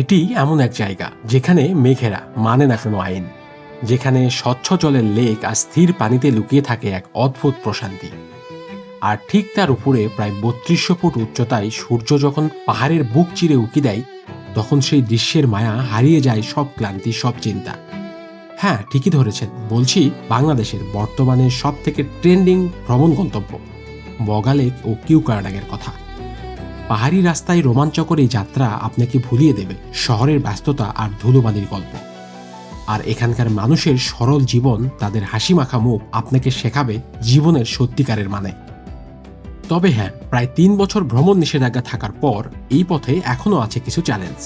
এটি এমন এক জায়গা যেখানে মেঘেরা মানে না কোনো আইন, যেখানে স্বচ্ছ জলের লেক আর স্থির পানিতে লুকিয়ে থাকে এক অদ্ভুত প্রশান্তি। আর ঠিক তার উপরে প্রায় বত্রিশশো ফুট উচ্চতায় সূর্য যখন পাহাড়ের বুক চিরে উকি দেয়, তখন সেই দৃশ্যের মায়া হারিয়ে যায় সব ক্লান্তি, সব চিন্তা। হ্যাঁ ঠিকই ধরেছেন। বলছি, বাংলাদেশের বর্তমানে সব থেকে ট্রেন্ডিং ভ্রমণ গন্তব্য বগালেক ও কিউকারডাঙ্গের কথা। পাহাড়ি রাস্তায় রোমাঞ্চকর এই যাত্রা আপনাকে ভুলিয়ে দেবে শহরের ব্যস্ততা আর ধুলোবালির গল্প। আর এখানকার মানুষের সরল জীবন, তাদের হাসি মাখা মুখ আপনাকে শেখাবে জীবনের সত্যিকারের মানে। তবে হ্যাঁ প্রায় তিন বছর ভ্রমণ নিষেধাজ্ঞা থাকার পর এই পথে এখনও আছে কিছু চ্যালেঞ্জ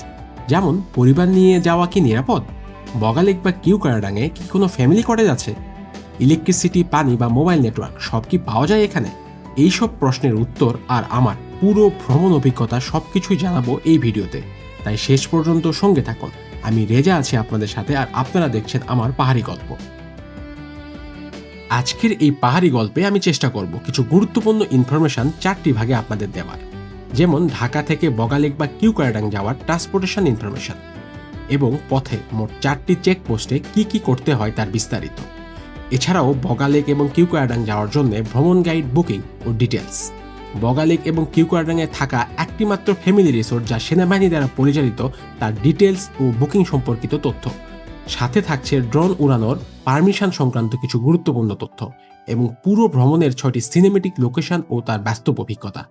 যেমন, পরিবার নিয়ে যাওয়া কি নিরাপদ? বগালেক বা কিউ কারাডাঙে কি কোনো ফ্যামিলি কটেজ আছে? ইলেকট্রিসিটি পানি বা মোবাইল নেটওয়ার্ক সব কি পাওয়া যায় এখানে? এইসব প্রশ্নের উত্তর আর আমার পুরো ভ্রমণ অভিজ্ঞতা সব কিছুই জানাব এই ভিডিওতে। তাই শেষ পর্যন্ত সঙ্গে থাকুন। আমি রেজা আছি আপনাদের সাথে আর আপনারা দেখছেন আমার পাহাড়ি গল্প। আজকের এই পাহাড়ি গল্পে আমি চেষ্টা করব কিছু গুরুত্বপূর্ণ ইনফরমেশন চারটি ভাগে আপনাদের দেওয়ার। যেমন ঢাকা থেকে বগালেক বা কিউকারাডাং যাওয়ার ট্রান্সপোর্টেশন ইনফরমেশন এবং পথে মোট চারটি চেকপোস্টে কি কি করতে হয় তার বিস্তারিত। এছাড়াও বগালেক এবং কিউকারাডাং যাওয়ার জন্য ভ্রমণ গাইড বুকিং ও ডিটেলস বগালেক এবং কিউকারাডাঙে থাকা একটিমাত্র ফ্যামিলি রিসোর্ট যা সেনাবাহিনী দ্বারা পরিচালিত, তার ডিটেলস ও বুকিং সম্পর্কিত তথ্য। সাথে থাকছে ড্রোন উড়ানোর পারমিশন সংক্রান্ত কিছু গুরুত্বপূর্ণ তথ্য এবং পুরো ভ্রমণের ছয়টি সিনেমেটিক লোকেশন ও তার বাস্তব অভিজ্ঞতা।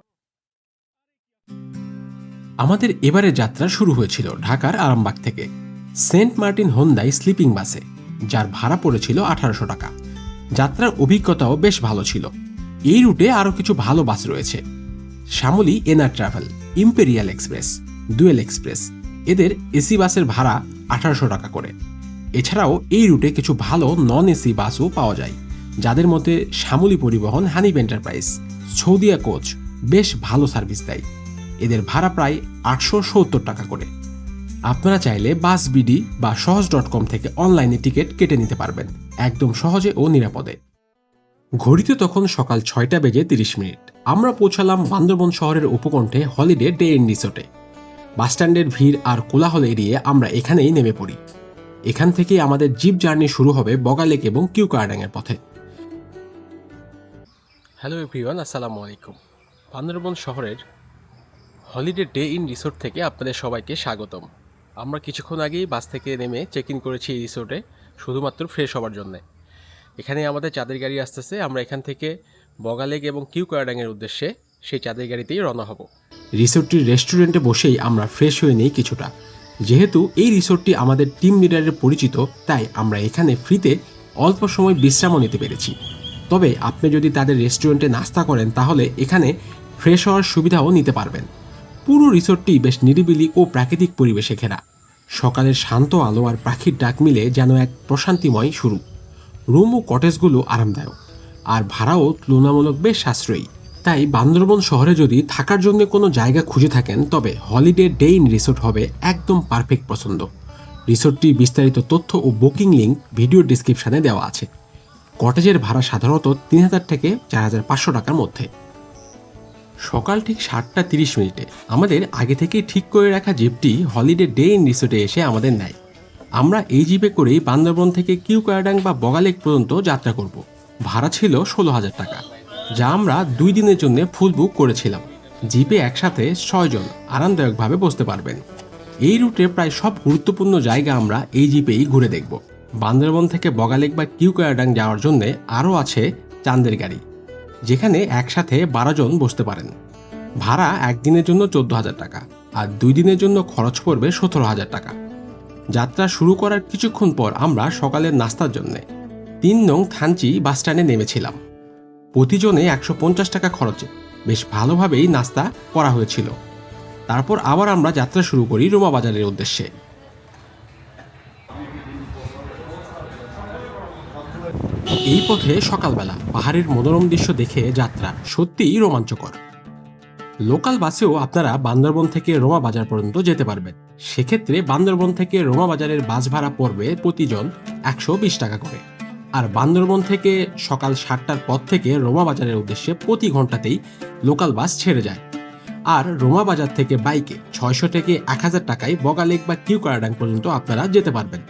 আমাদের এবারের যাত্রা শুরু হয়েছিল ঢাকার আরামবাগ থেকে। সেন্ট মার্টিন হোন্দাই স্লিপিং বাসে, যার ভাড়া পড়েছিল আঠারোশো টাকা। যাত্রার অভিজ্ঞতাও বেশ ভালো ছিল। এই রুটে আরও কিছু ভালো বাস রয়েছে। Shyamoli Ena travel, imperial express, dual express. এদের এসি বাসের ভাড়া আঠারোশো টাকা করে। এছাড়াও এই রুটে কিছু ভালো নন এসি বাসও পাওয়া যায়, যাদের মধ্যে শ্যামলী পরিবহন হানিব এন্টারপ্রাইজ সৌদিয়া কোচ বেশ ভালো সার্ভিস দেয়। এদের ভাড়া প্রায় আটশো সত্তর টাকা করে। আপনারা চাইলে বাস বিডি বা সহজ ডট কম থেকে অনলাইনে টিকিট কেটে নিতে পারবেন, একদম সহজে ও নিরাপদে। ঘড়িতে তখন সকাল ছয়টা বেজে তিরিশ মিনিট। আমরা পৌঁছালাম বান্দরবন শহরের উপকণ্ঠে হলিডে ডে ইন রিসোর্টে। বাসস্ট্যান্ডের ভিড় আর কোলাহল এড়িয়ে আমরা এখানেই নেমে পড়ি। এখান থেকেই আমাদের জিপ জার্নি শুরু হবে বগালেক এবং কিউ কিউকারডাঙ্গের পথে। হ্যালো এভরিওয়ান, আসসালামু আলাইকুম। বান্দরবন শহরের হলিডে ডে ইন রিসোর্ট থেকে আপনাদের সবাইকে স্বাগতম। আমরা কিছুক্ষণ আগেই বাস থেকে নেমে চেক ইন করেছি এই রিসোর্টে, শুধুমাত্র ফ্রেশ হওয়ার জন্যে। এখানে আমাদের চাঁদের গাড়ি আসতেছে। আমরা এখান থেকে বগালেক এবং কিউ কারাডাঙ্গের উদ্দেশ্যে সেই চাঁদের গাড়িতেই রওনা হব। রিসোর্টটির রেস্টুরেন্টে বসেই আমরা ফ্রেশ হয়ে নিই কিছুটা। যেহেতু এই রিসোর্টটি আমাদের টিম লিডারের পরিচিত, তাই আমরা এখানে ফ্রিতে অল্প সময় বিশ্রামও নিতে পেরেছি। তবে আপনি যদি তাদের রেস্টুরেন্টে নাস্তা করেন, তাহলে এখানে ফ্রেশ হওয়ার সুবিধাও নিতে পারবেন। পুরো রিসোর্টটি বেশ নিরিবিলি ও প্রাকৃতিক পরিবেশে ঘেরা। সকালের শান্ত আলো আর পাখির ডাক মিলে যেন এক প্রশান্তিময় শুরু। রুম ও কটেজগুলো আরামদায়ক। আর ভাড়াও তুলনামূলক বেশ সাশ্রয়ী। তাই বান্দরবন শহরে যদি থাকার জন্য কোনো জায়গা খুঁজে থাকেন, তবে হলিডে ডে ইন রিসোর্ট হবে একদম পারফেক্ট পছন্দ। রিসোর্টটির বিস্তারিত তথ্য ও বুকিং লিঙ্ক ভিডিও ডিসক্রিপশনে দেওয়া আছে। কটেজের ভাড়া সাধারণত তিন হাজার থেকে চার হাজার পাঁচশো টাকার মধ্যে। সকাল ঠিক সাতটা তিরিশ মিনিটে আমাদের আগে থেকেই ঠিক করে রাখা জিপটি হলিডে ডে ইন রিসোর্টে এসে আমাদের নেয়। আমরা এই জিপে করেই বান্দরবন থেকে কিউ কায়াডাং বা বগালেক পর্যন্ত যাত্রা করব। ভাড়া ছিল ষোলো হাজার টাকা, যা আমরা দুই দিনের জন্য ফুল বুক করেছিলাম। জিপে একসাথে ছয়জন আরামদায়কভাবে বসতে পারবেন। এই রুটে প্রায় সব গুরুত্বপূর্ণ জায়গা আমরা এই জিপেই ঘুরে দেখব। বান্দরবন থেকে বগালেক বা কিউ কায়াডাং যাওয়ার জন্য আরও আছে চান্দের গাড়ি, যেখানে একসাথে বারো জন বসতে পারেন। ভাড়া একদিনের জন্য চোদ্দ হাজার টাকা, আর দুই দিনের জন্য খরচ পড়বে সতেরো হাজার টাকা। যাত্রা শুরু করার কিছুক্ষণ পর আমরা সকালের নাস্তার জন্য তিন নং থানচি বাস স্ট্যান্ডে নেমেছিলাম। প্রতিজনে একশো পঞ্চাশ টাকা খরচে বেশ ভালোভাবেই নাস্তা করা হয়েছিল। তারপর আবার আমরা যাত্রা শুরু করি রোমা বাজারের উদ্দেশ্যে। এই পথে সকালবেলা পাহাড়ের মনোরম দৃশ্য দেখে যাত্রা সত্যিই রোমাঞ্চকর। লোকাল বাসেও আপনারা বান্দরবন থেকে রোমা বাজার পর্যন্ত যেতে পারবেন। সেক্ষেত্রে বান্দরবন থেকে রোমা বাজারের বাস ভাড়া পড়বে প্রতিজন একশো বিশ টাকা করে। আর বান্দরবন থেকে সকাল সাতটার পর থেকে রোমা বাজারের উদ্দেশ্যে প্রতি ঘন্টাতেই লোকাল বাস ছেড়ে যায়। আর রোমা বাজার থেকে বাইকে ছয়শো থেকে এক হাজার টাকায় বগা লেক বা কিউ কারাডাং পর্যন্ত আপনারা যেতে পারবেন।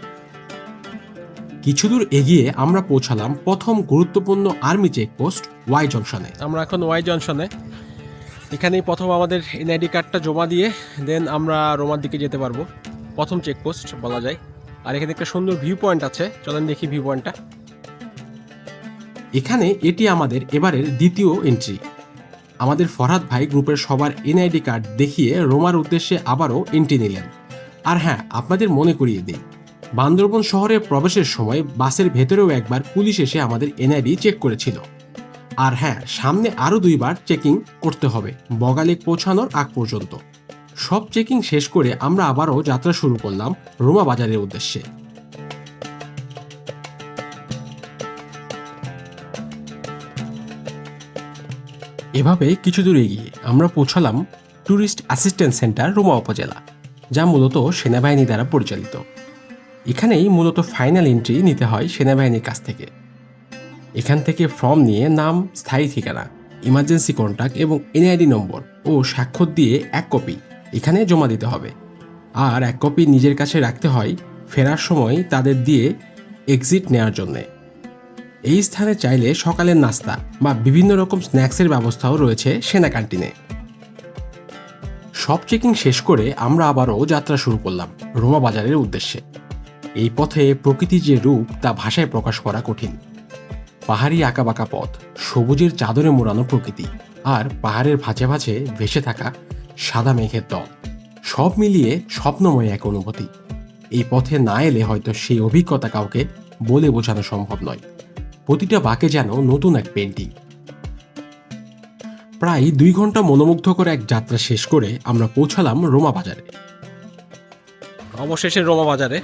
কিছু দূর এগিয়ে আমরা পৌঁছালাম প্রথম গুরুত্বপূর্ণ আর্মি চেকপোস্ট ওয়াই জংশনে। আমরা এখন ওয়াই জংশনে। এখানেই প্রথম আমাদের এনআইডি কার্ডটা জমা দিয়ে দেন আমরা রোমার দিকে যেতে পারব। প্রথম চেকপোস্ট বলা যায়। আর এখানে একটা সুন্দর ভিউ পয়েন্ট আছে। চলেন দেখি ভিউ পয়েন্টটা এখানে এটি আমাদের এবারের দ্বিতীয় এন্ট্রি আমাদের ফরহাদ ভাই গ্রুপের সবার এনআইডি কার্ড দেখিয়ে রোমার উদ্দেশ্যে আবারও এন্ট্রি নিলেন। আর হ্যাঁ আপনাদের মনে করিয়ে দিই। বান্দরবন শহরে প্রবেশের সময় বাসের ভেতরেও একবার পুলিশ এসে আমাদের এনআইডি চেক করেছিল। আর হ্যাঁ সামনে আরও দুইবার চেকিং করতে হবে বগালেক পৌঁছানোর আগ পর্যন্ত। সব চেকিং শেষ করে আমরা আবারও যাত্রা শুরু করলাম রোমা বাজারের উদ্দেশ্যে। এভাবে কিছু দূর এগিয়ে আমরা পৌঁছালাম ট্যুরিস্ট অ্যাসিস্ট্যান্ট সেন্টার রোমা উপজেলা, যা মূলত সেনাবাহিনী দ্বারা পরিচালিত। এখানেই মূলত ফাইনাল এন্ট্রি নিতে হয় সেনাবাহিনীর কাছ থেকে। এখান থেকে ফর্ম নিয়ে নাম, স্থায়ী ঠিকানা, ইমার্জেন্সি কন্ট্যাক্ট এবং এনআইডি নম্বর ও স্বাক্ষর দিয়ে এক কপি এখানে জমা দিতে হবে। আর এক কপি নিজের কাছে রাখতে হয় ফেরার সময় তাদের দিয়ে এক্সিট নেওয়ার জন্যে। এই স্থানে চাইলে সকালের নাস্তা বা বিভিন্ন রকম স্ন্যাক্সের ব্যবস্থাও রয়েছে সেনা ক্যান্টিনে সব চেকিং শেষ করে আমরা আবারও যাত্রা শুরু করলাম রোমা বাজারের উদ্দেশ্যে। এই পথে প্রকৃতির যে রূপ তা ভাষায় প্রকাশ করা কঠিন। পাহাড়ি আঁকাবাঁকা পথ, সবুজের চাদরে মোড়ানো প্রকৃতি আর পাহাড়ের ভাঁজে ভাঁজে ভেসে থাকা সাদা মেঘের দল। সব মিলিয়ে স্বপ্নময় এক অনুভূতি। এই পথে না এলে হয়তো সেই অভিজ্ঞতা কাউকে বলে বোঝানো সম্ভব নয়। প্রতিটা বাঁকে যেন নতুন এক পেন্টিং। প্রায় দুই ঘণ্টা মনোমুগ্ধকর এক যাত্রা শেষ করে আমরা পৌঁছালাম রোমা বাজারে। অবশেষে রোমা বাজারে।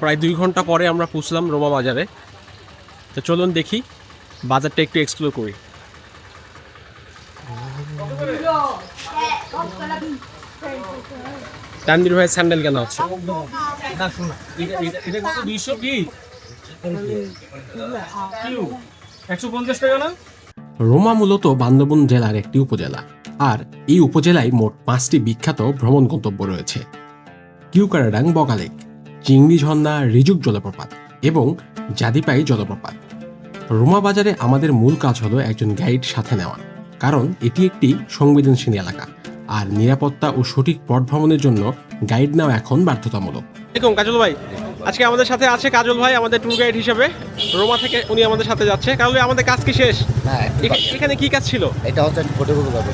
প্রায় দুই ঘণ্টা পরে আমরা পৌঁছলাম রোমা বাজারে। তো চলুন দেখি, বাজারটা একটু এক্সপ্লোর করি। তানবির ভাই স্যান্ডেল কেন আছে রোমা মূলত বান্দরবন জেলার একটি উপজেলা, আর এই উপজেলায় মোট পাঁচটি বিখ্যাত ভ্রমণ গন্তব্য রয়েছে। কিউকারাডাং বগালেক চিংড়ি ঝর্ণা, রিজুক জলপ্রপাত এবং জাদিপাই জলপ্রপাত। রোমা বাজারে আমাদের মূল কাজ হলো একজন গাইড সাথে নেওয়া। কারণ এটি একটি সংবেদনশীল এলাকা। আর নিরাপত্তা ও সঠিক পথ ভ্রমণের জন্য গাইড নেওয়া এখন বাধ্যতামূলক। দেখুন কাজল ভাই। আজকে আমাদের সাথে আছে কাজল ভাই আমাদের ট্যুর গাইড হিসেবে। রোমা থেকে উনি আমাদের সাথে যাচ্ছে। কাজল ভাই আমাদের কাজ কি শেষ? হ্যাঁ এখানে কি কাজ ছিল? এটা হচ্ছে ফটোকপি করব।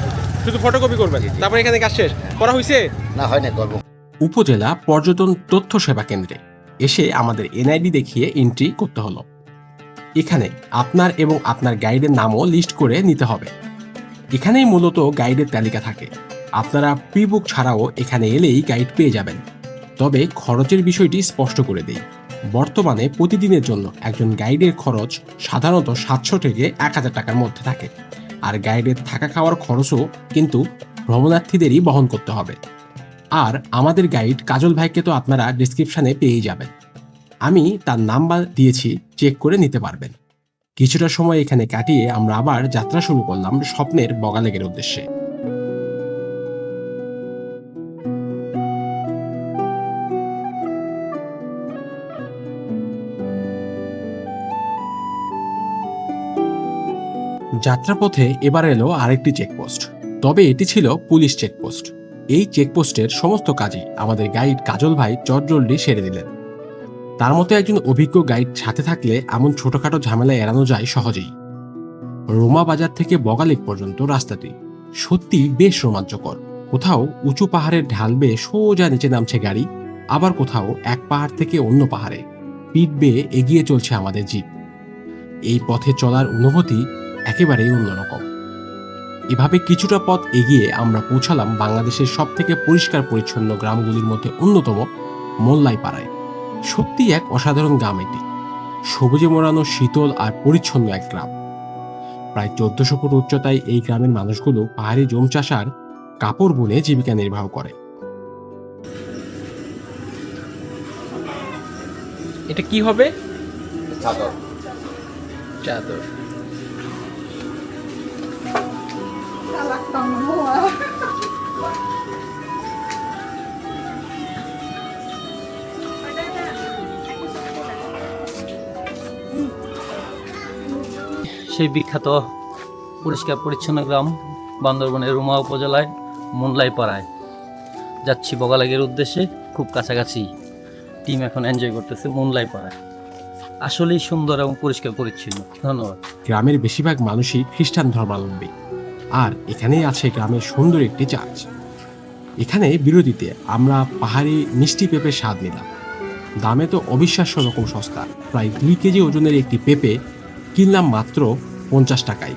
শুধু ফটোকপি করবেন? তারপরে এখানে কাজ শেষ। করা হয়েছে না হয় না করব। উপজেলা পর্যটন তথ্য সেবা কেন্দ্রে। এসে আমাদের এনআইডি দেখিয়ে এন্ট্রি করতে হলো। এখানে আপনার এবং আপনার গাইডের নামও লিস্ট করে নিতে হবে। এখানেই মূলত গাইডের তালিকা থাকে। আপনারা প্রি বুক ছাড়াও এখানে এলেই গাইড পেয়ে যাবেন। তবে খরচের বিষয়টি স্পষ্ট করে দেই। বর্তমানে প্রতিদিনের জন্য একজন গাইডের খরচ সাধারণত সাতশো থেকে এক হাজার টাকার মধ্যে থাকে। আর গাইডের থাকা খাওয়ার খরচও কিন্তু ভ্রমণার্থীদেরই বহন করতে হবে। আর আমাদের গাইড কাজল ভাইকে তো আপনারা ডিসক্রিপশনে পেয়েই যাবেন। আমি তার নাম্বার দিয়েছি চেক করে নিতে পারবেন। কিছুটা সময় এখানে কাটিয়ে আমরা আবার যাত্রা শুরু করলাম স্বপ্নের বগালেগের উদ্দেশ্যে। যাত্রাপথে এবার এলো আরেকটি চেকপোস্ট তবে এটি ছিল পুলিশ চেকপোস্ট এই চেকপোস্টের সমস্ত কাজই আমাদের গাইড কাজল ভাই চটজলদি সেরে দিলেন। তার মতো একজন অভিজ্ঞ গাইড সাথে থাকলে এমন ছোটখাটো ঝামেলা এড়ানো যায় সহজেই। রোমা বাজার থেকে বগালেক পর্যন্ত রাস্তাটি। সত্যি বেশ রোমাঞ্চকর। কোথাও উঁচু পাহাড়ের ঢাল বেয়ে সোজা নিচে নামছে গাড়ি, আবার কোথাও এক পাহাড় থেকে অন্য পাহাড়ে। পিঠ বেয়ে এগিয়ে চলছে আমাদের জিপ। এই পথে চলার অনুভূতি একেবারেই অন্যরকম। এভাবে কিছুটা পথ এগিয়ে আমরা পৌঁছালাম বাংলাদেশের সব থেকে পরিষ্কার পরিচ্ছন্ন গ্রামগুলির মধ্যে অন্যতম মোল্লাই পাড়ায় সত্যি এক অসাধারণ গ্রাম এটি। সবুজে মোড়ানো শীতল আর পরিচ্ছন্ন এক গ্রাম। প্রায় চোদ্দশো ফুট উচ্চতায় এই গ্রামের মানুষগুলো পাহাড়ি জম চাষার কাপড় বুনে জীবিকা নির্বাহ করে। এটা কি হবে? চাদর। চাদর। সেই বিখ্যাত পরিষ্কার পরিচ্ছন্ন গ্রাম বান্দরবনের রুমা উপজেলায় মুনলাই পাড়ায় যাচ্ছি বগালাগের উদ্দেশ্যে, খুব কাছাকাছি। টিম এখন এনজয় করতেছে মুনলাই পাড়ায় আসলেই সুন্দর এবং পরিষ্কার পরিচ্ছন্ন। ধন্যবাদ। গ্রামের বেশিরভাগ মানুষই খ্রিস্টান ধর্মাবলম্বী। আর এখানেই আছে গ্রামের সুন্দর একটি চার্চ এখানে বিরতিতে আমরা পাহাড়ি মিষ্টি পেঁপে স্বাদ নিলাম। দামে তো অবিশ্বাস্য রকম সস্তা। প্রায় দুই কেজি ওজনের একটি পেঁপে কিনলাম মাত্র পঞ্চাশ টাকায়।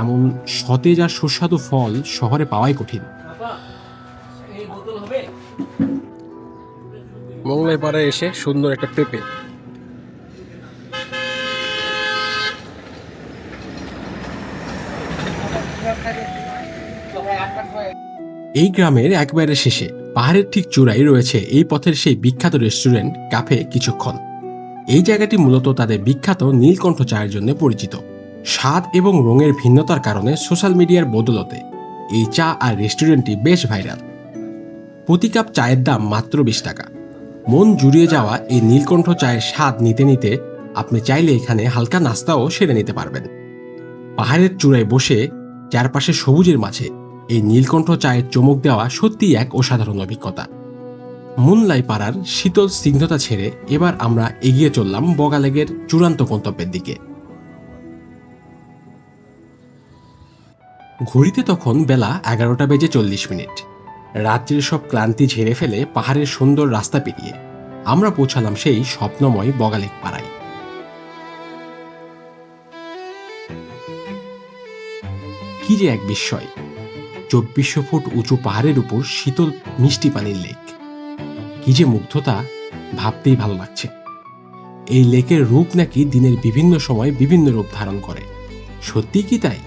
এমন সতেজ আর সুস্বাদু ফল শহরে পাওয়াই কঠিন। মংলাই পাড়ায় এসে সুন্দর একটা পেঁপে। এই গ্রামের একবারে শেষে পাহাড়ের ঠিক চূড়ায় রয়েছে এই পথের সেই বিখ্যাত রেস্টুরেন্ট কাফে কিছুক্ষণ। এই জায়গাটি মূলত তাদের বিখ্যাত নীলকণ্ঠ চায়ের জন্য পরিচিত। স্বাদ এবং রঙের ভিন্নতার কারণে সোশ্যাল মিডিয়ার বদলতে এই চা আর রেস্টুরেন্টটি বেশ ভাইরাল। প্রতি কাপ চায়ের দাম মাত্র বিশ টাকা। মন জুড়িয়ে যাওয়া এই নীলকণ্ঠ চায়ের স্বাদ নিতে নিতে আপনি চাইলে এখানে হালকা নাস্তাও সেরে নিতে পারবেন। পাহাড়ের চূড়ায় বসে চারপাশে সবুজের মাঝে এই নীলকণ্ঠ চায়ের চমক দেওয়া সত্যিই এক অসাধারণ অভিজ্ঞতা। মুনলাই পাড়ার শীতল স্নিগ্ধতা ছেড়ে এবার আমরা এগিয়ে চললাম বগালেগের চূড়ান্ত গন্তব্যের দিকে। ঘড়িতে তখন বেলা এগারোটা বেজে চল্লিশ মিনিট। রাত্রির সব ক্লান্তি ঝেড়ে ফেলে পাহাড়ের সুন্দর রাস্তা পেরিয়ে আমরা পৌঁছালাম সেই স্বপ্নময় বগালেক পাড়ায় কি যে এক বিস্ময়। চব্বিশশো ফুট উঁচু পাহাড়ের উপর শীতল মিষ্টি পানির লেক। কি যে মুগ্ধতা ভাবতেই ভালো লাগছে। এই লেকের রূপ নাকি দিনের বিভিন্ন সময় বিভিন্ন রূপ ধারণ করে। সত্যি কি তাই?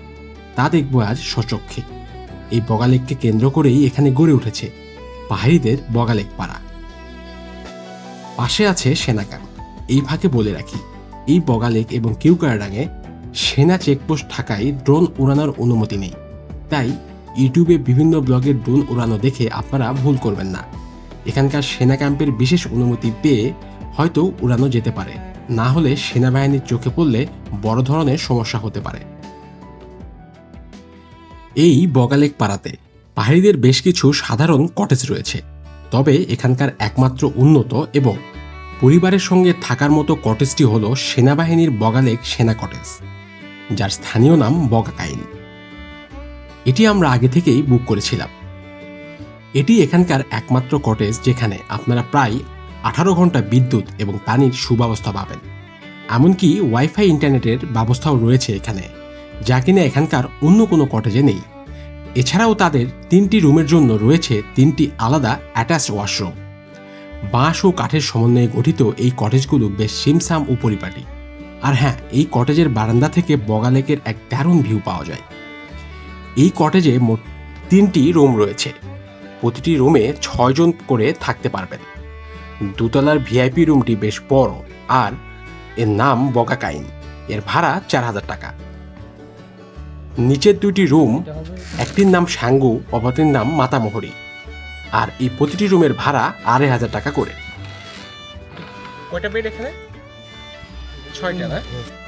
তা দেখব আজ সচক্ষে। এই বগালেককে কেন্দ্র করেই এখানে গড়ে উঠেছে পাহাড়িদের বগালেক পাড়া। পাশে আছে সেনা এই ফাঁকে বলে রাখি, এই বগালেক এবং কিউকারডাঙে সেনা চেকপোস্ট থাকায় ড্রোন উড়ানোর অনুমতি নেই। তাই ইউটিউবে বিভিন্ন ব্লগের ড্রোন উড়ানো দেখে আপনারা ভুল করবেন না। এখানকার সেনা ক্যাম্পের বিশেষ অনুমতি পেয়ে হয়তো উড়ানো যেতে পারে। না হলে সেনাবাহিনীর চোখে পড়লে বড় ধরনের সমস্যা হতে পারে। এই বগালেক পাড়াতে পাহাড়িদের বেশ কিছু সাধারণ কটেজ রয়েছে। তবে এখানকার একমাত্র উন্নত এবং পরিবারের সঙ্গে থাকার মতো কটেজটি হল সেনাবাহিনীর বগালেক সেনা কটেজ, যার স্থানীয় নাম বগাকাইন। এটি আমরা আগে থেকেই বুক করেছিলাম। এটি এখানকার একমাত্র কটেজ যেখানে আপনারা প্রায় আঠারো ঘণ্টা বিদ্যুৎ এবং পানির সুব্যবস্থা পাবেন। এমনকি ওয়াইফাই ইন্টারনেটের ব্যবস্থাও রয়েছে এখানে, যা কিনা এখানকার অন্য কোনো কটেজে নেই। এছাড়াও তাদের তিনটি রুমের জন্য রয়েছে তিনটি আলাদা অ্যাটাচড ওয়াশরুম বাঁশ ও কাঠের সমন্বয়ে গঠিত এই কটেজগুলো বেশ সিমসাম ও পরিপাটি। আর হ্যাঁ এই কটেজের বারান্দা থেকে বগালেকের এক দারুণ ভিউ পাওয়া যায়। এই কটেজে মোট তিনটি রুম রয়েছে। প্রতিটি রুমে ছয়জন করে থাকতে পারবেন। দুতলার ভিআইপি রুমটি বেশ বড় আর এর নাম বগাকাইন এর ভাড়া চার হাজার টাকা। নিচের দুইটি রুম একটির নাম সাঙ্গু অপরটির নাম মাতামোহরি। আর এই প্রতিটি রুমের ভাড়া আড়াই হাজার টাকা করে। কয়টা বেড এখানে?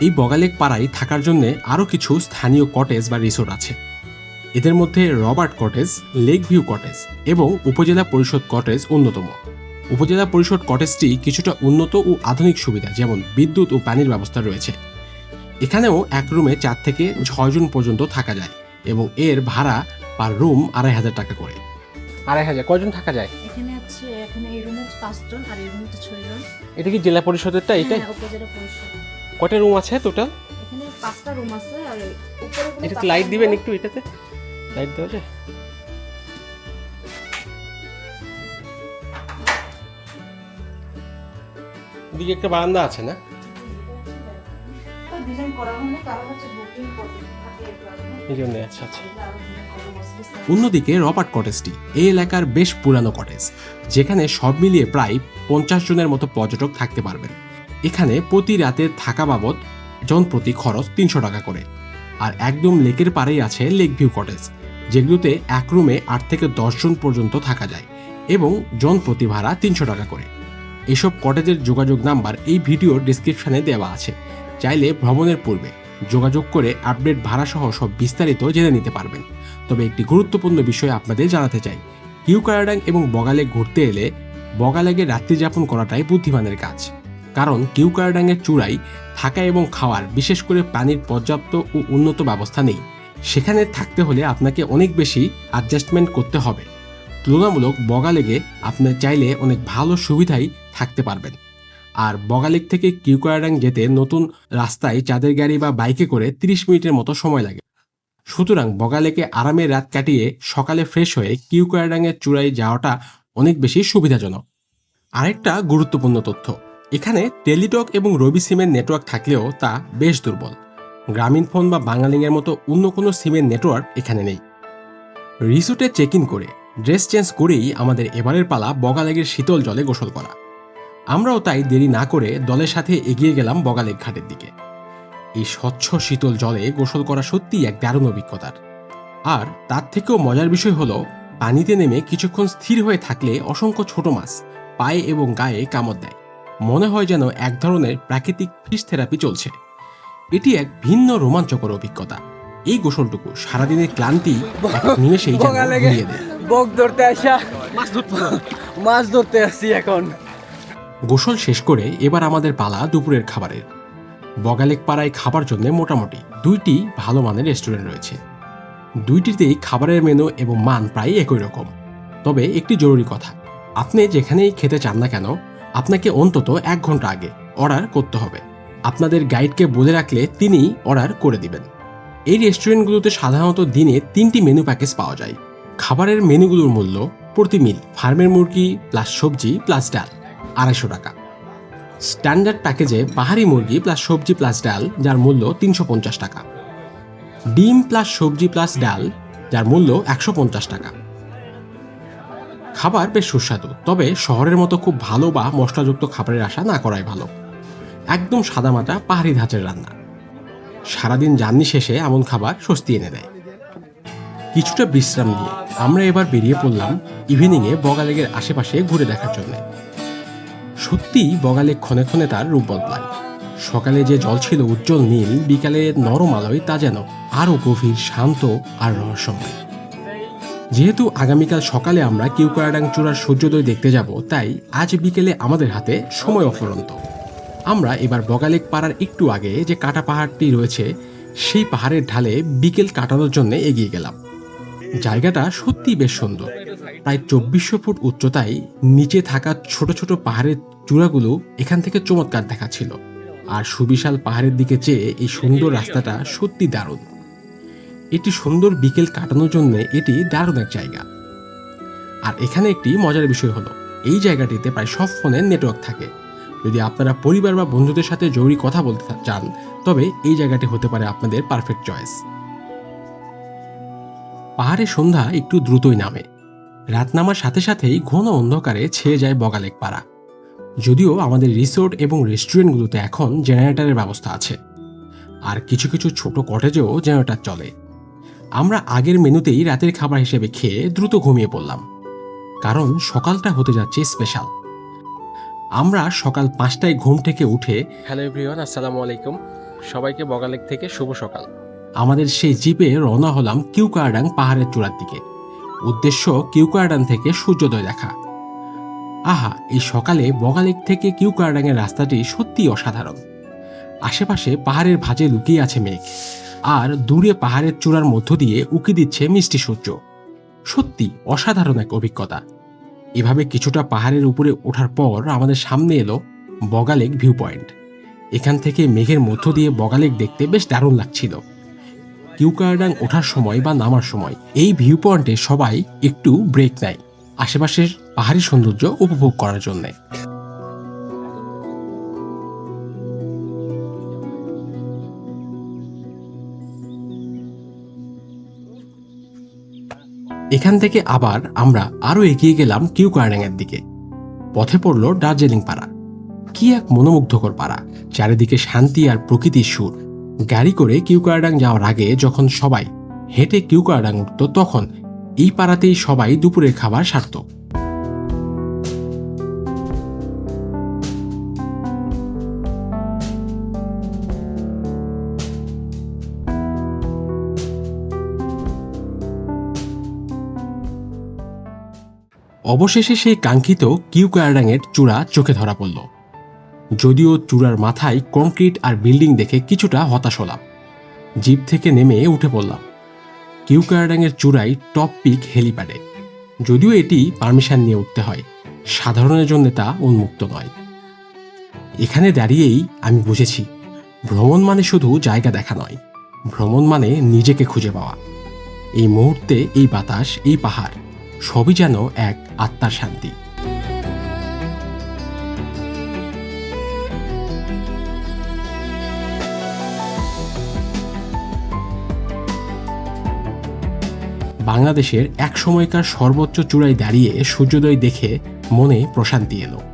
এই বগালেক পাড়ায় থাকার জন্য আরও কিছু স্থানীয় কটেজ বা রিসোর্ট আছে। এদের মধ্যে Robert cottage lake view cottage এবং উপজেলা পরিষদ কটেজ অন্যতম। উপজেলা পরিষদ কটেজটি কিছুটা উন্নত ও আধুনিক সুবিধা যেমন বিদ্যুৎ ও পানির ব্যবস্থা রয়েছে। এখানেও এক রুমে চার থেকে ছয়জন পর্যন্ত থাকা যায় এবং এর ভাড়া পার রুম আড়াই হাজার টাকা করে। আড়াই হাজার কয়জন থাকা যায়? এখানে হচ্ছে এখানে এই রুমে পাঁচজন আর এই রুমে ছয়জন এটা কি জেলা পরিষদেরটা এটাই? হ্যাঁ, উপজেলা পরিষদ। কয়টা রুম আছে টোটাল? এখানে পাঁচটা রুম আছে আর উপরে পাঁচটা লাইট দিবেন একটু এটাতে? লাইট দেওয়া যায় এদিকে একটা বারান্দা আছে না? ডিজাইন করা হয়নি কারণ হচ্ছে বুকিং করতে থাকে এই কারণে। এই জন্য আচ্ছা আচ্ছা। অন্যদিকে রবার্ট কটেজটি এই এলাকার বেশ পুরানো কটেজ যেখানে সব মিলিয়ে প্রায় পঞ্চাশ জনের মতো পর্যটক থাকতে পারবেন। এখানে প্রতি রাতে থাকা বাবদ জন প্রতি খরচ তিনশো টাকা করে আর একদম লেকের পাড়েই আছে লেক ভিউ কটেজ যেগুলোতে এক রুমে আট থেকে দশজন পর্যন্ত থাকা যায় এবং জন প্রতি ভাড়া তিনশো টাকা করে। এসব কটেজের যোগাযোগ নাম্বার এই ভিডিওর ডিসক্রিপশনে দেওয়া আছে। চাইলে ভ্রমণের পূর্বে যোগাযোগ করে আপডেট ভাড়া সহ সব বিস্তারিত জেনে নিতে পারবেন। তবে একটি গুরুত্বপূর্ণ বিষয় আপনাদের জানাতে চাই। কিউকারাডাং এবং বগালে ঘুরতে এলে বগালেগে রাত্রি যাপন করাটাই বুদ্ধিমানের কাজ। কারণ কিউকারাডাংয়ের চূড়ায় থাকা এবং খাওয়ার বিশেষ করে পানির পর্যাপ্ত ও উন্নত ব্যবস্থা নেই। সেখানে থাকতে হলে আপনাকে অনেক বেশি অ্যাডজাস্টমেন্ট করতে হবে। তুলনামূলক বগালেগে আপনার চাইলে অনেক ভালো সুবিধাই থাকতে পারবেন। আর বগালেক থেকে কিউকারাডাং যেতে নতুন রাস্তায় চাঁদের গাড়ি বা বাইকে করে 30 মিনিটের মতো সময় লাগে। সুতরাং বগালেকে আরামে রাত কাটিয়ে সকালে ফ্রেশ হয়ে কিউকারাডাংয়ের চূড়ায় যাওয়াটা অনেক বেশি সুবিধাজনক। আরেকটা গুরুত্বপূর্ণ তথ্য, এখানে টেলিটক এবং রবি সিমের নেটওয়ার্ক থাকলেও তা বেশ দুর্বল। গ্রামীণ ফোন বা বাঙালিংয়ের মতো অন্য কোনো সিমের নেটওয়ার্ক এখানে নেই। রিসোর্টে চেক ইন করে, ড্রেস চেঞ্জ করেই আমাদের এবারের পালা বগালেগের শীতল জলে গোসল করা। আমরাও তাই দেরি না করে দলের সাথে এগিয়ে গেলাম বগালেক ঘাটের দিকে। এই স্বচ্ছ শীতল জলে গোসল করা সত্যিই এক দারুণ অভিজ্ঞতার। আর তার থেকেও মজার বিষয় হলো, পানিতে নেমে কিছুক্ষণ স্থির হয়ে থাকলে অসংখ্য ছোট মাছ পায়ে এবং গায়ে কামড় দেয়। মনে হয় যেন এক ধরনের প্রাকৃতিক ফিশ থেরাপি চলছে। এটি এক ভিন্ন রোমাঞ্চকর অভিজ্ঞতা। এই গোসলটুকু সারাদিনের ক্লান্তি নিমেষেই ভুলিয়ে দেয়। বক ধরতে আসা। মাছ ধরতে আসছি এখন। গোসল শেষ করে এবার আমাদের পালা দুপুরের খাবারের। বগালেক পাড়ায় খাবার জন্য মোটামুটি দুইটি ভালো মানের রেস্টুরেন্ট রয়েছে। দুইটিতেই খাবারের মেনু এবং মান প্রায় একই রকম। তবে একটি জরুরি কথা আপনি যেখানেই খেতে চান না কেন আপনাকে অন্তত এক ঘণ্টা আগে অর্ডার করতে হবে। আপনাদের গাইডকে বলে রাখলে তিনি অর্ডার করে দিবেন। এই রেস্টুরেন্টগুলোতে সাধারণত দিনে তিনটি মেনু প্যাকেজ পাওয়া যায়। খাবারের মেনুগুলোর মূল্য প্রতি মিল, ফার্মের মুরগি প্লাস সবজি প্লাস ডাল, আড়াইশো টাকা। স্ট্যান্ডার্ড প্যাকেজে পাহাড়ি মুরগি প্লাস সবজি প্লাস ডাল, যার মূল্য তিনশো পঞ্চাশ টাকা। ডিম প্লাস সবজি প্লাস ডাল, যার মূল্য একশো পঞ্চাশ টাকা। খাবার বেশ সুস্বাদু, তবে শহরের মতো খুব ভালো বা মশলাযুক্ত খাবারের আশা না করাই ভালো। একদম সাদামাটা পাহাড়ি ধাঁচের রান্না। সারাদিন জার্নি শেষে এমন খাবার স্বস্তি এনে দেয়। কিছুটা বিশ্রাম দিয়ে আমরা এবার বেরিয়ে পড়লাম ইভিনিংয়ে বগালেগের আশেপাশে ঘুরে দেখার জন্য। সত্যিই বগালে ক্ষণে ক্ষণে তার রূপ বদলায়। সকালে যে জল ছিল উজ্জ্বল নীল, বিকালে নরম আলোয় তা যেন আরও গভীর, শান্ত আর রহস্যময়। যেহেতু আগামীকাল সকালে আমরা কিউকারাডাং চূড়ার সূর্যোদয় দেখতে যাব, তাই আজ বিকেলে আমাদের হাতে সময় অফুরন্ত। আমরা এবার বগালেক পাড়ার একটু আগে যে কাটা পাহাড়টি রয়েছে, সেই পাহাড়ের ঢালে বিকেল কাটানোর জন্য এগিয়ে গেলাম। জায়গাটা সত্যিই বেশ সুন্দর। প্রায় চব্বিশশো ফুট উচ্চতায় নিচে থাকা ছোট ছোট পাহাড়ের চূড়াগুলো এখান থেকে চমৎকার দেখাচ্ছিল। আর সুবিশাল পাহাড়ের দিকে চেয়ে এই সুন্দর রাস্তাটা সত্যি দারুণ। এটি সুন্দর বিকেল কাটানোর জন্য এটি দারুণ এক জায়গা। আর এখানে একটি মজার বিষয় হলো, এই জায়গাটিতে প্রায় সব ফোনের নেটওয়ার্ক থাকে। যদি আপনারা পরিবার বা বন্ধুদের সাথে জরুরি কথা বলতে চান, তবে এই জায়গাটি হতে পারে আপনাদের পারফেক্ট চয়েস পাহাড়ে সন্ধ্যা একটু দ্রুতই নামে। রাত নামার সাথে সাথেই ঘন অন্ধকারে ছেয়ে যায় বগালেক পাড়া। যদিও আমাদের রিসোর্ট এবং রেস্টুরেন্টগুলোতে এখন জেনারেটরের ব্যবস্থা আছে। আর কিছু কিছু ছোট কটেজেও জেনারেটর চলে। আমরা আগের মেনুতেই রাতের খাবার হিসেবে খেয়ে দ্রুত ঘুমিয়ে পড়লাম। কারণ সকালটা হতে যাচ্ছে স্পেশাল আমরা সকাল পাঁচটায় ঘুম থেকে উঠে হ্যালো এভরিওয়ান আসসালামু আলাইকুম। সবাইকে বগালেক থেকে শুভ সকাল। আমাদের সেই জিপে রওনা হলাম কিউকারডাং পাহাড়ের চূড়ার দিকে। উদ্দেশ্য কিউকারডাং থেকে সূর্যোদয় দেখা। আহা এই সকালে বগালেক থেকে কিউকারডাংয়ের রাস্তাটি সত্যিই অসাধারণ। আশেপাশে পাহাড়ের ভাঁজে লুকিয়ে আছে মেঘ। আর দূরে পাহাড়ের চূড়ার মধ্য দিয়ে উকি দিচ্ছে মিষ্টি সূর্য। সত্যি অসাধারণ এক অভিজ্ঞতা। এভাবে কিছুটা পাহাড়ের উপরে ওঠার পর আমাদের সামনে এলো বগালেক ভিউ পয়েন্ট এখান থেকে মেঘের মধ্য দিয়ে বগালেক দেখতে বেশ দারুণ লাগছিল। কিউকারডাং ওঠার সময় বা নামার সময় এই ভিউ পয়েন্টে সবাই একটু ব্রেক নেয়, আশেপাশের পাহাড়ি সৌন্দর্য উপভোগ করার জন্য। এখান থেকে আবার আমরা আরও এগিয়ে গেলাম কিউ এর দিকে। পথে পড়ল দার্জিলিং পাড়া। কি এক মনোমুগ্ধকর পাড়া। চারিদিকে শান্তি আর প্রকৃতির সুর। গাড়ি করে কিউকারডাং যাওয়ার আগে যখন সবাই হেঁটে কিউকারডাং উঠত, তখন এই পাড়াতেই সবাই দুপুরের খাবার সারত। অবশেষে সেই কাঙ্ক্ষিত কিউ কায়ারাঙের চূড়া চোখে ধরা পড়ল। যদিও চূড়ার মাথায় কংক্রিট আর বিল্ডিং দেখে কিছুটা হতাশ হলাম। জিপ থেকে নেমে উঠে পড়লাম। কিউ কায়ারাঙের চূড়ায় টপ পিক হেলিপ্যাডে। যদিও এটি পারমিশন নিয়ে উঠতে হয়, সাধারণের জন্য তা উন্মুক্ত নয়। এখানে দাঁড়িয়েই আমি বুঝেছি, ভ্রমণ মানে শুধু জায়গা দেখা নয়, ভ্রমণ মানে নিজেকে খুঁজে পাওয়া। এই মুহূর্তে এই বাতাস, এই পাহাড় সবই যেন এক আত্মার শান্তি। বাংলাদেশের এক সময়কার সর্বোচ্চ চূড়ায় দাঁড়িয়ে সূর্যোদয় দেখে মনে প্রশান্তি এলো।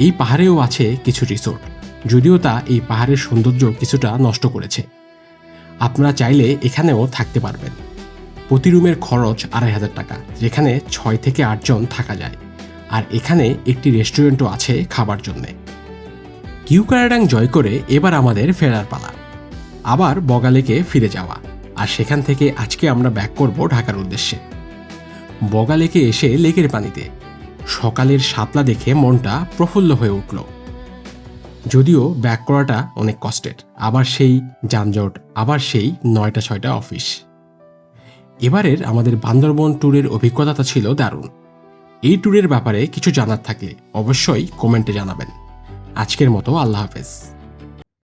এই পাহাড়েও আছে কিছু রিসোর্ট যদিও তা এই পাহাড়ের সৌন্দর্য কিছুটা নষ্ট করেছে। আপনারা চাইলে এখানেও থাকতে পারবেন। প্রতি রুমের খরচ আড়াই হাজার টাকা, যেখানে ছয় থেকে আটজন থাকা যায়। আর এখানে একটি রেস্টুরেন্টও আছে খাবার জন্যে। কিউকারাডাং জয় করে এবার আমাদের ফেরার পালা। আবার বগালেকে ফিরে যাওয়া। আর সেখান থেকে আজকে আমরা ব্যাক করব ঢাকার উদ্দেশ্যে। বগালেকে এসে লেকের পানিতে। সকালের সাপলা দেখে মনটা প্রফুল্ল হয়ে উঠল। যদিও ব্যাক করাটা অনেক কষ্টের। আবার সেই যানজট, আবার সেই নয়টা, ছয়টা অফিস। এবারের আমাদের বান্দরবন ট্যুরের অভিজ্ঞতাটা ছিল দারুণ। এই ট্যুরের ব্যাপারে কিছু জানার থাকলে অবশ্যই কমেন্টে জানাবেন। আজকের মতো আল্লাহ হাফেজ।